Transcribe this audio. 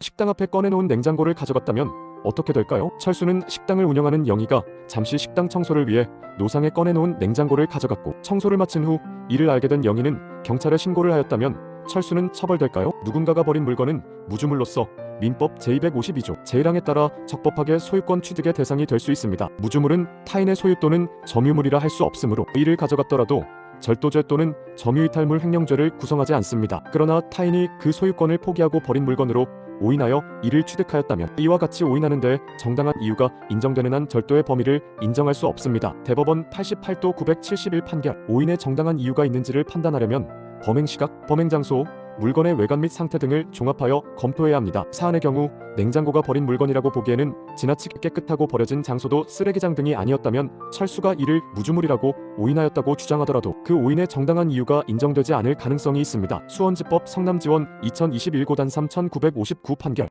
식당 앞에 꺼내놓은 냉장고를 가져갔다면 어떻게 될까요? 철수는 식당을 운영하는 영희가 잠시 식당 청소를 위해 노상에 꺼내놓은 냉장고를 가져갔고 청소를 마친 후 이를 알게 된 영희는 경찰에 신고를 하였다면 철수는 처벌될까요? 누군가가 버린 물건은 무주물로서 민법 제252조 제1항에 따라 적법하게 소유권 취득의 대상이 될 수 있습니다. 무주물은 타인의 소유 또는 점유물이라 할 수 없으므로 이를 가져갔더라도 절도죄 또는 점유이탈물 횡령죄를 구성하지 않습니다. 그러나 타인이 그 소유권을 포기하고 버린 물건으로 오인하여 이를 취득하였다면 이와 같이 오인하는 데 정당한 이유가 인정되는 한 절도의 범위를 인정할 수 없습니다. 대법원 88도 971 판결 오인의 정당한 이유가 있는지를 판단하려면 범행 시각, 범행 장소, 물건의 외관 및 상태 등을 종합하여 검토해야 합니다. 사안의 경우 냉장고가 버린 물건이라고 보기에는 지나치게 깨끗하고 버려진 장소도 쓰레기장 등이 아니었다면 철수가 이를 무주물이라고 오인하였다고 주장하더라도 그 오인의 정당한 이유가 인정되지 않을 가능성이 있습니다. 수원지법 성남지원 2021고단 3959 판결